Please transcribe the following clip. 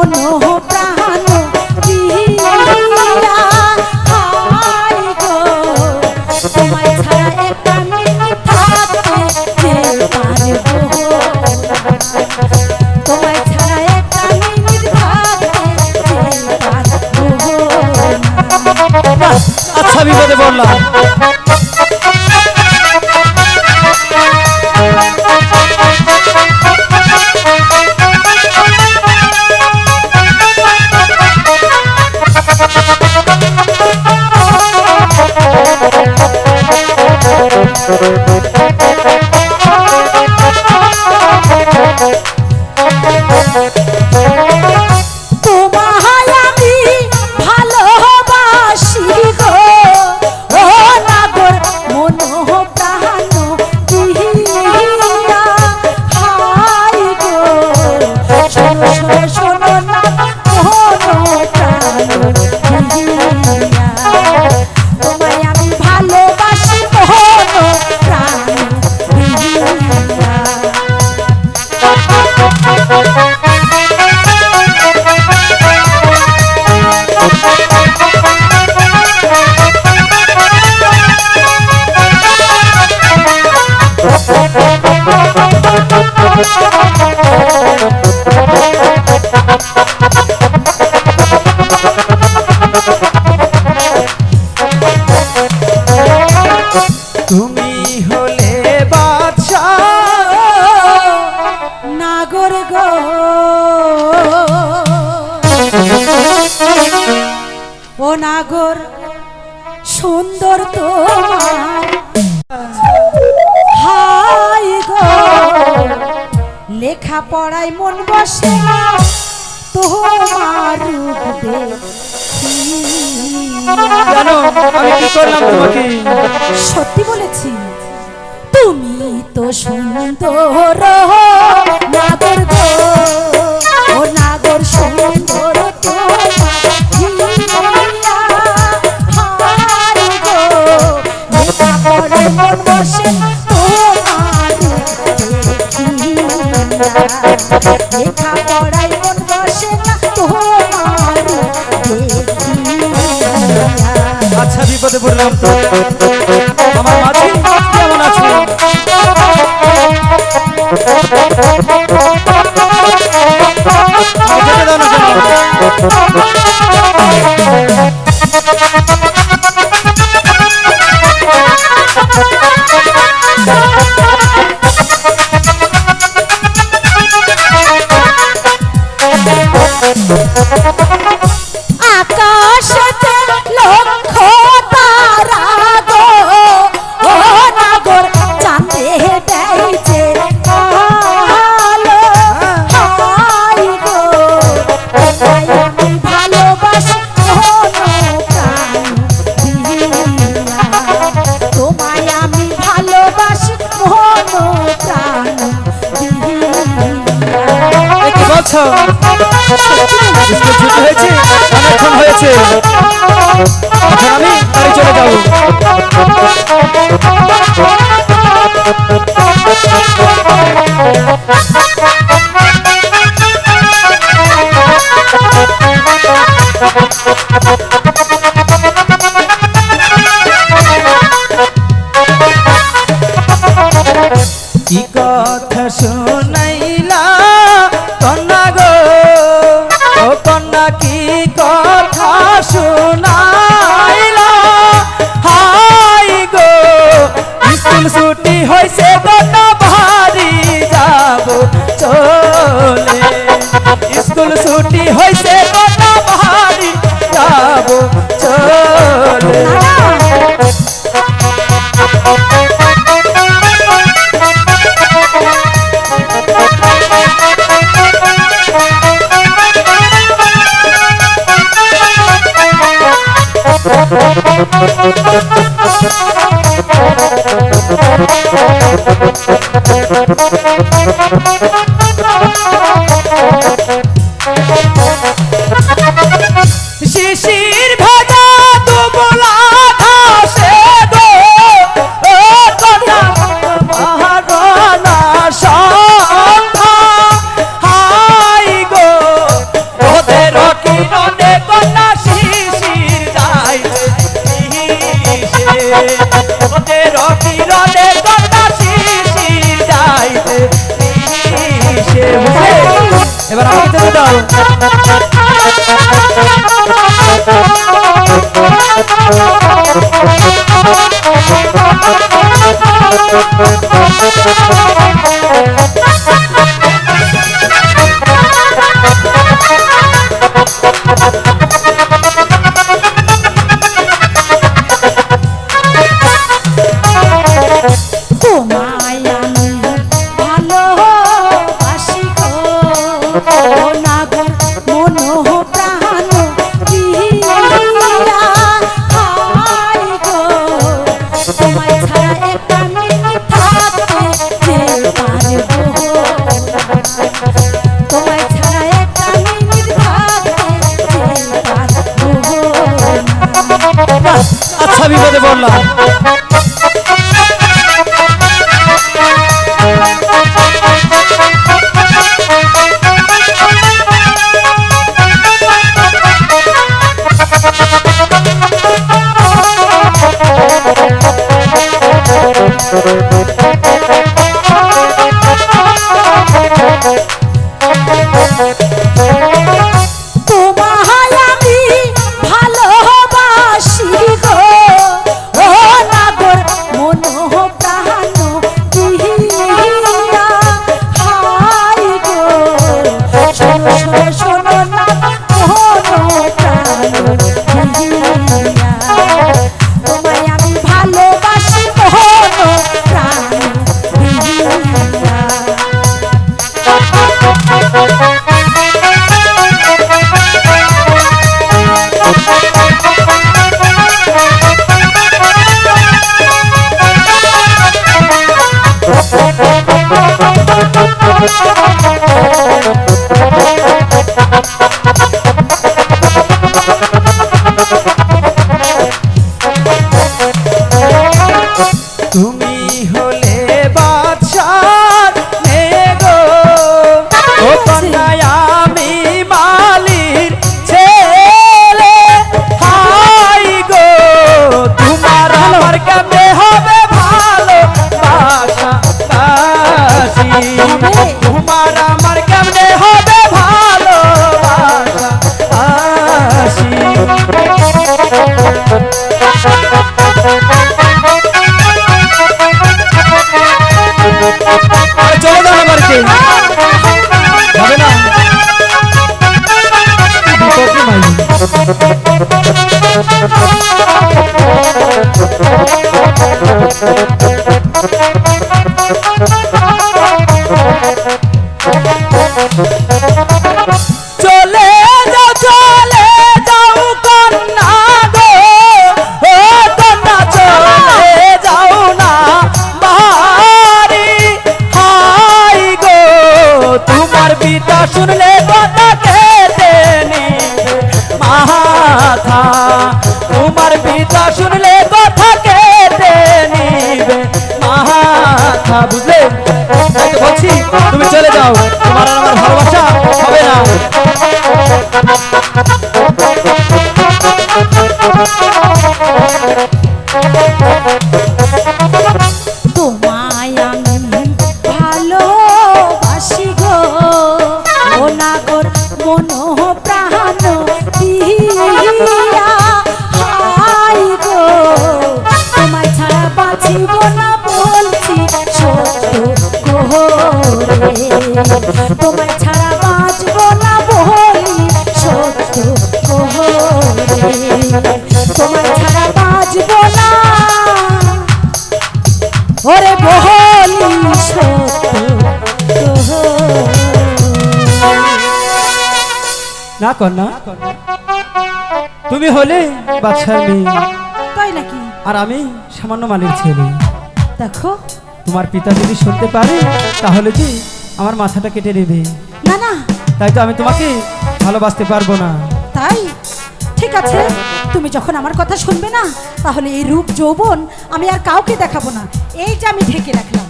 মনোহর পড়ায় মন বসে তোমার সত্যি বলেছি তুমি তো সুন্দর নাগর গো। নাগর সুন্দর মন বসে বিপদে পড়লাম। তো আমার মাঝি কেমন আছে? দাও না স্কুল ছুটি হয়েছে অনেকক্ষণ হয়েছে এখন আমি বাড়ি চলে যাব Thank you. Thank you. তোমায় তোমায় তুমি চলে যাও আমারকে হবে না। বিপদে মাই শুনলে কথা কেটে মাথা তোমার পিতা শুনলে কথা কেটে নিবে মাথা বুঝলে? বলছি, তুমি চলে যাও। ওরে বহলি না কন্যা তুমি হলে মেয়ে। তাই নাকি? আর আমি সামান্য ছেলে। দেখো। তোমার পিতা যদি শুনতে পারে তাহলে কি আমার মাথাটা কেটে নেবে না না। তাই তো আমি তোমাকে ভালোবাসতে পারব না। তাই? ঠিক আছে। তুমি যখন আমার কথা শুনবে না তাহলে এই রূপ যৌবন আমি আর কাউকে দেখাবো না। এই যে আমি ঢেকে রাখলাম।